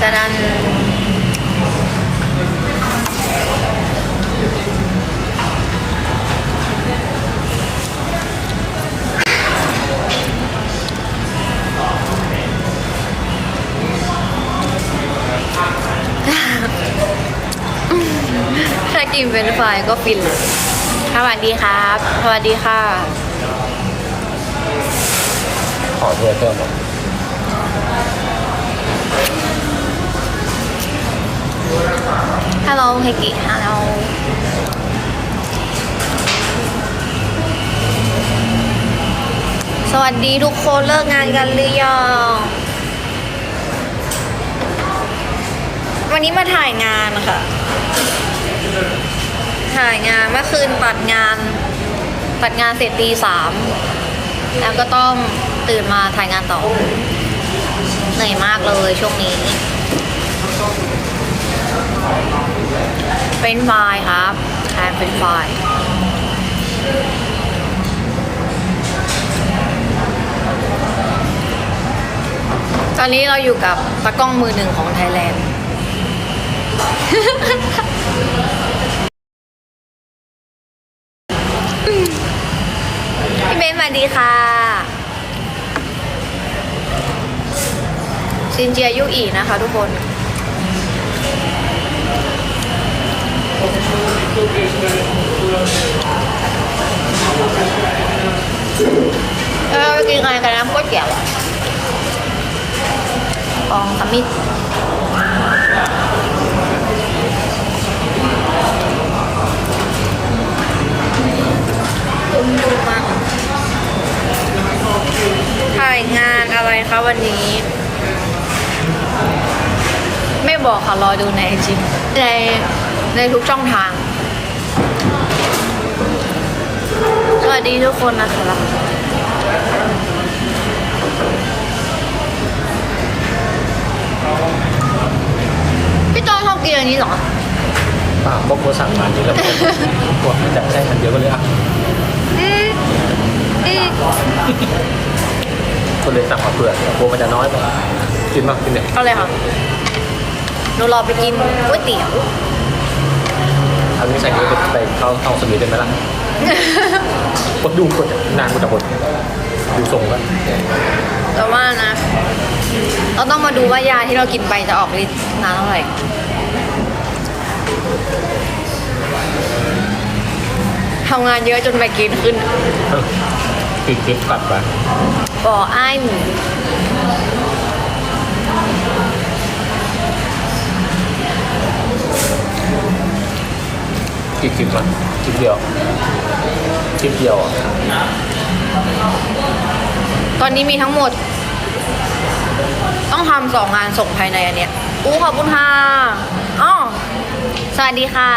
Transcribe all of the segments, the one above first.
จะดันถ้ากินเป็นไฟรายก็ฟินเลยสวัสดีครับ สวัสดีค่ะ ขอถ้วยเพิ่มหน่อย ฮัลโหลเฮกิฮัลโหลสวัสดีทุกคนเลิกงานกันหรือยังวันนี้มาถ่ายงานค่ะ ถ่ายงานเมื่อคืนตัดงานตัดงานเสร็จตีสามแล้วก็ต้องตื่นมาถ่ายงานต่อเหนื่อยมากเลยช่วงนี้ เป็นไฟรายครับทานเป็นไฟรายตอนนี้เราอยู่กับตากล้องมือหนึ่งของไทยแลนด์ พี่เบนสวัสดีค่ะ ซินเจียยุอีนะคะทุกคน เออกินอะไรกันนะก๋วยเตี๋ยวอะกองขมิดตุ้มดูมาถ่ายงานอะไรคะวันนี้ ไม่บอกค่ะ รอดูในจริงใน ในทุกช่องทาง สวัสดีทุกคนนะคะพี่จอนชอบกินอันนี้เหรอป่าพวกโคสั่งมานี่แล้วพวกมันจะใช้มันเยอะก็เลยอะอืมอืมก็เลยสั่งมาเผื่อกลัวมันจะน้อยไปกินมากกินเนี่ยเอาเลยค่ะหนูรอไปกินก๋วยเตี๋ยว ทำนี้ใส่นี้ไปไปเข้าเข้าสมีได้ไหมล่ะกดดูกดนานกว่าจะหมดดูทรงแล้วแต่ว่านะ เราต้องมาดูว่ายาที่เรากินไปจะออกฤทธิ์นานเท่าไหร่ทำงานเยอะจนไมเกรนขึ้นกินคลิปกลับไปบ่ออ้ายหมู กี่คลิปมันคลิปเดียวคลิปเดียวอะตอนนี้มีทั้งหมด ต้องทำสองงานส่งภายในอันเนี้ยอู้ขอบคุณค่ะอ๋อสวัสดีค่ะ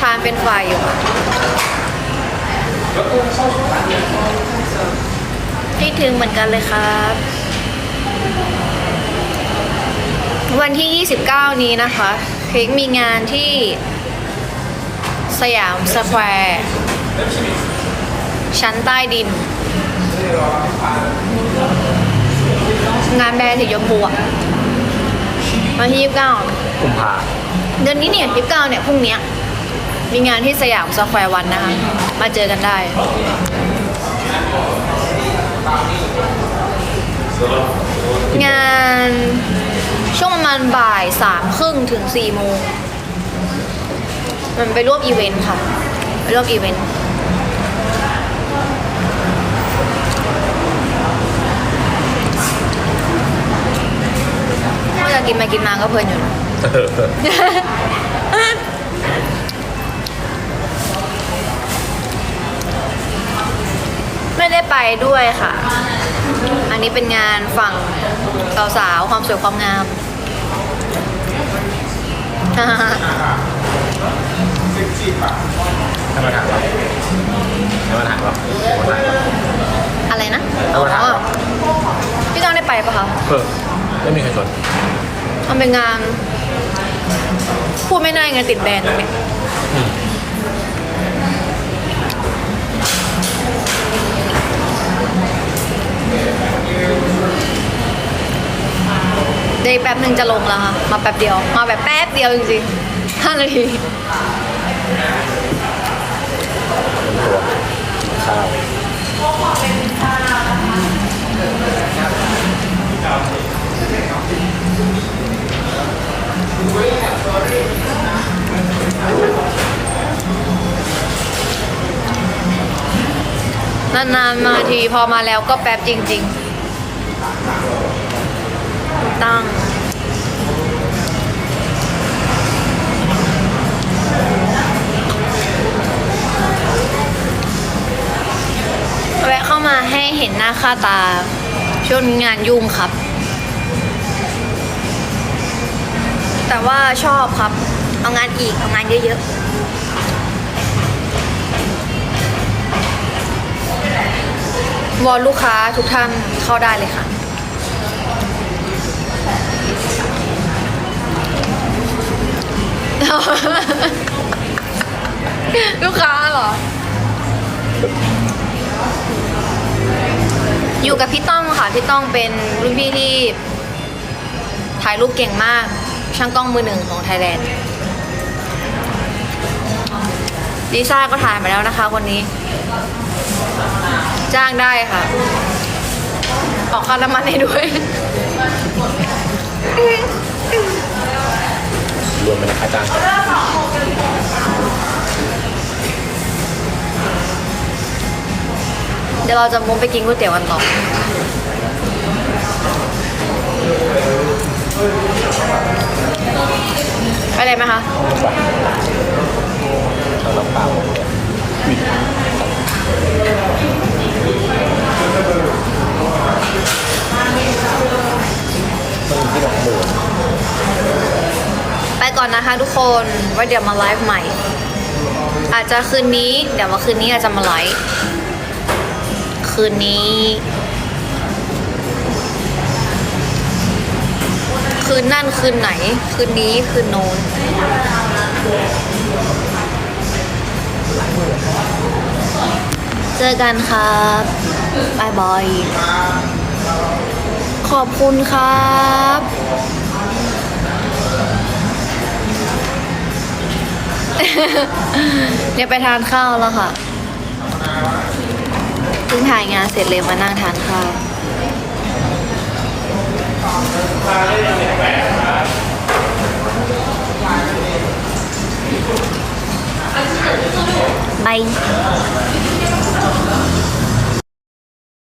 ทานเป็นไฟอยู่ค่ะ คิดถึงเหมือนกันเลยครับ วันที่ 29 นี้นะคะเค้กมีงานที่สยามสแควร์ชั้นใต้ดิน งานแบรนด์สีชมพูอะวันที่ 29กุมภาเดือนนี้เนี่ย 29 เนี่ย พรุ่งเนี้ยมีงานที่สยามสแควร์วันนะคะ มาเจอกันได้ งานช่วงประมาณบ่ายสามครึ่งถึงสี่โมง มันไปร่วมอีเวนต์ค่ะ ไปร่วมอีเวนต์เมื่อจะกินมากินมาก็เพลินอยู่นะ ได้ไปด้วยค่ะ อันนี้เป็นงานฝั่งสาวๆความสวยความงามให้มาถามเราให้มาถามเราให้มาถามเราอะไรนะเอามาถามเหรอพี่ต้องได้ไปปะคะ เออไม่มีใครสนมันเป็นงาน พูดไม่ได้ไงติดแบรนด์ตรงเนี้ย ดี๋ยวอีกแป๊บหนึ่งจะลงแล้วค่ะ มาแป๊บเดียว มาแบบแป๊บเดียวจริงๆห้านาทีตัวข้าวนานๆมาทีพอมาแล้วก็แป๊บจริง ๆ ตั้ง แวะเข้ามาให้เห็นหน้าค่าตา ช่วงนี้งานยุ่งครับ แต่ว่าชอบครับ เอางานอีก เอางานเยอะๆวอนลูกค้าทุกท่านเข้าได้เลยค่ะ ลูกค้าเหรอ อยู่กับพี่ต้องค่ะ พี่ต้องเป็นรุ่นพี่ที่ถ่ายรูปเก่งมาก ช่างกล้องมือหนึ่งของไทยแลนด์ลิซ่าก็ถ่ายมาแล้วนะคะคนนี้ จ้างได้ค่ะ ออกค่าน้ำมันให้ด้วย รวมเป็นค่าจ้างเดี๋ยวเราจะมุ้งไปกินก๋วยเตี๋ยวกันต่อไปเลยไหมคะเอาน้ำเปล่า ก่อนนะคะทุกคนว่าเดี๋ยวมาไลฟ์ใหม่ อาจจะคืนนี้ เดี๋ยวมาคืนนี้อาจจะมาไลฟ์คืนนี้ คืนนั่นคืนไหน คืนนี้คืนโน้นเจอกันครับบายบาย ขอบคุณครับ เนี่ยไปทานข้าวแล้วค่ะเพิ่งถ่ายงานเสร็จเลยมานั่งทานข้าวบาย